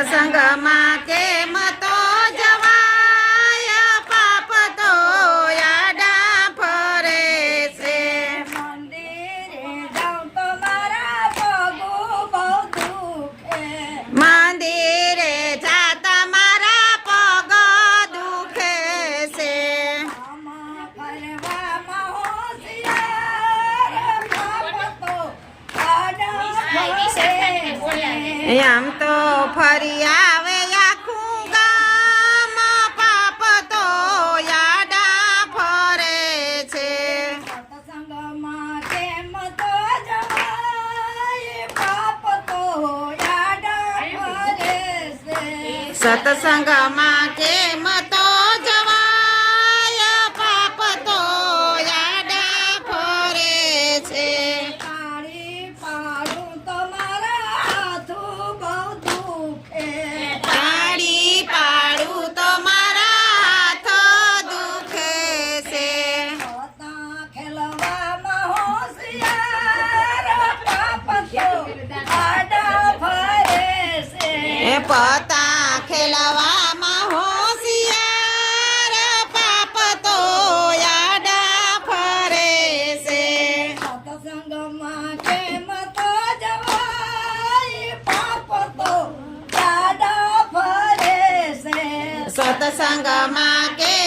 સત્સંગમાં કેમ તો જવાય પાપ તો યાડા ફરે છે મંદિરે જાઉં તો મારા પગો બહુ દુખે. મંદિરે જાતા મારા પગ દુખે છે. આમાં તો આડા ફરે આવે આખું ગામ પાપ તો યાડા ફરે છે. સત્સંગમાં કેમ સત્સંગમાં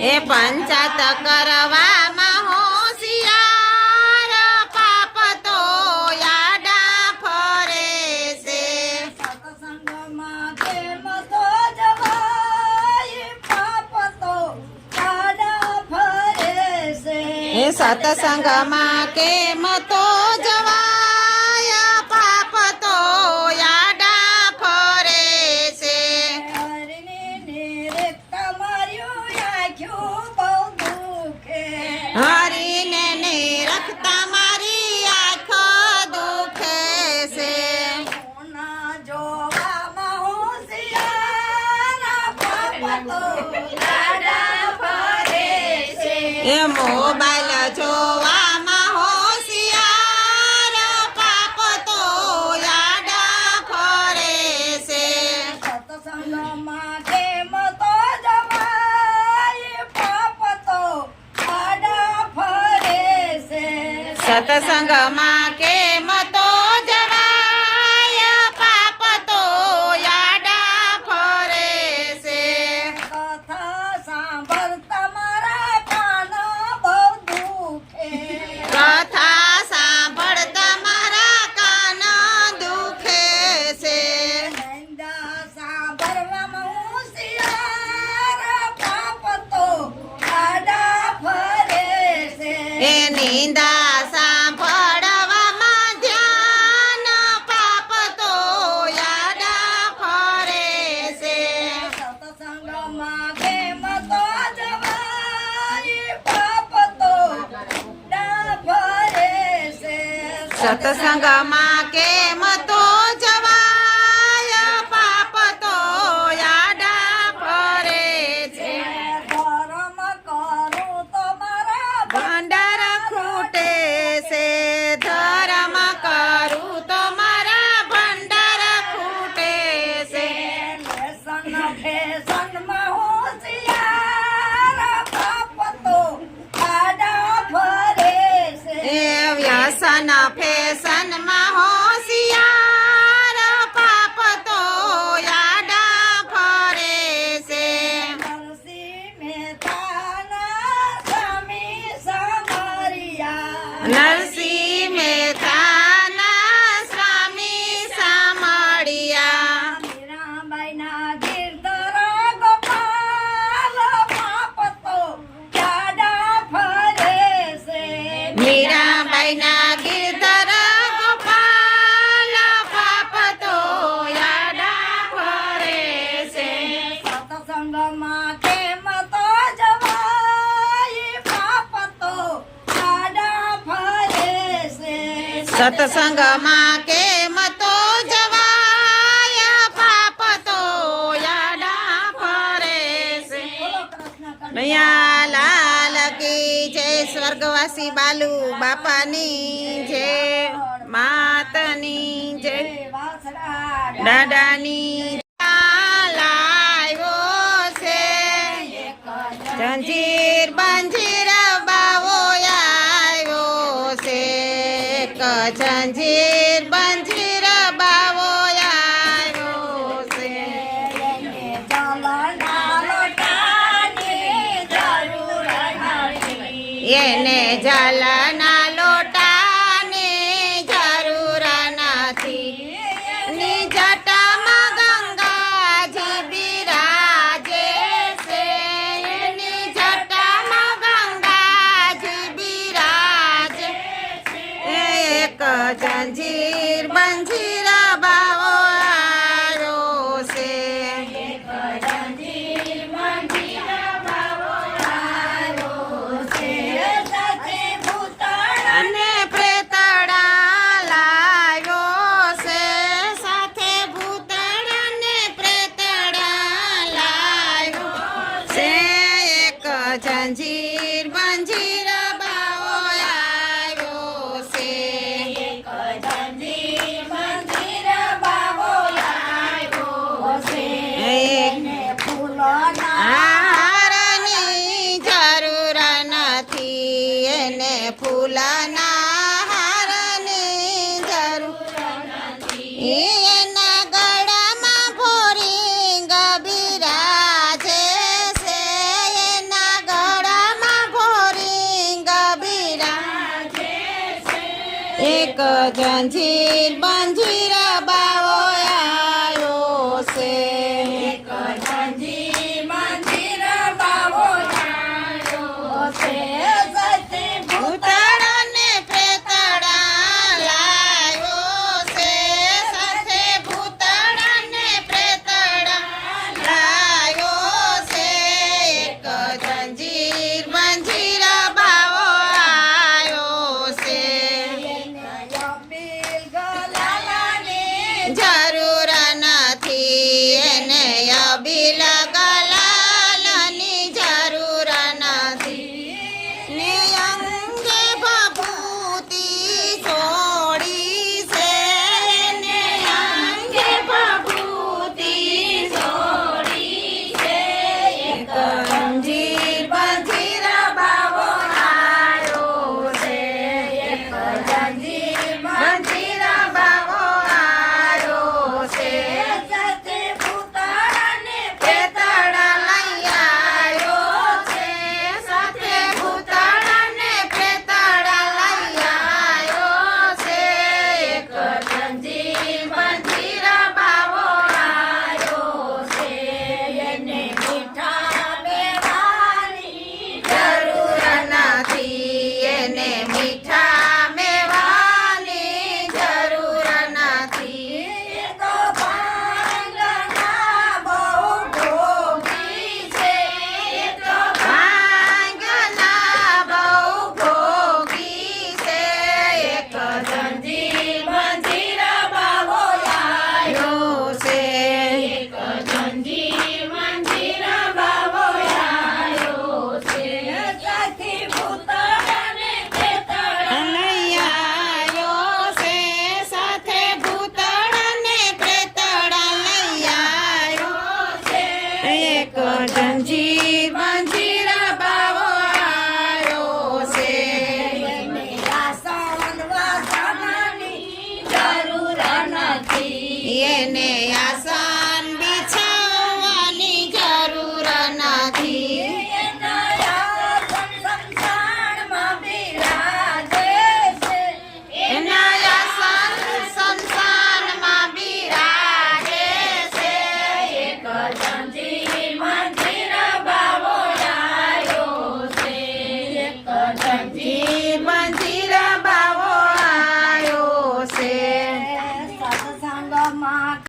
એ પંચાત કરવામાં હોશિયાર પાપ તો યાડા ફરે છે. સત્સંગમાં કેમ તો જવાય પાપ તો યાડા ફરે છે. એ સત્સંગમાં કેમ તો સત્સંગમાં કેમ તો જવાય પાપ તો યાડા ફરે છે કથા સાંભળ મારા કાન બહુ દુખે કથા સાંભળ તમારા કાન દુખે છે સાંભળવામાં પાપ તો આડા ફરે છે એ નિંદા સત્સંગમાં કેમ તો જવાય પાપ તો યાડા ફરે છે ધર્મ કરું તો મારા ભંડાર ખૂટે છે ધર્મ કરું તો મારા ભંડાર ખૂટે છે વ્યસન ફેશનમાં હોશિયાર પાપ તો યાડા ફરે છે. નરસિંહ મહેતાના સ્વામી સામળિયા મીરાબાઈના ગિરધર ગોપાલ પાપ તો આડા ફરે છે. ગોસાઈના ગીધર ગોપાલ પાપ તો યાડા ફરે છે. સતસંગમાં કેમ તો જવાય પાપ તો યાડા ફરે છે. સતસંગમાં કે સ્વર્ગવાસી બાલુ બાપાની જે માતની જે દાદાની એને જલના લોટાની જરૂર નથી ની જટામાં ગંગાજી બિરાજે છે. ની જટામાં ગંગાજી બિરાજે એક જંજીર બંજીર બંજીર બંજીર બાવો આવ્યો છે. એક જરૂર નથી. એને ફૂલના એક જંજીર બાંધી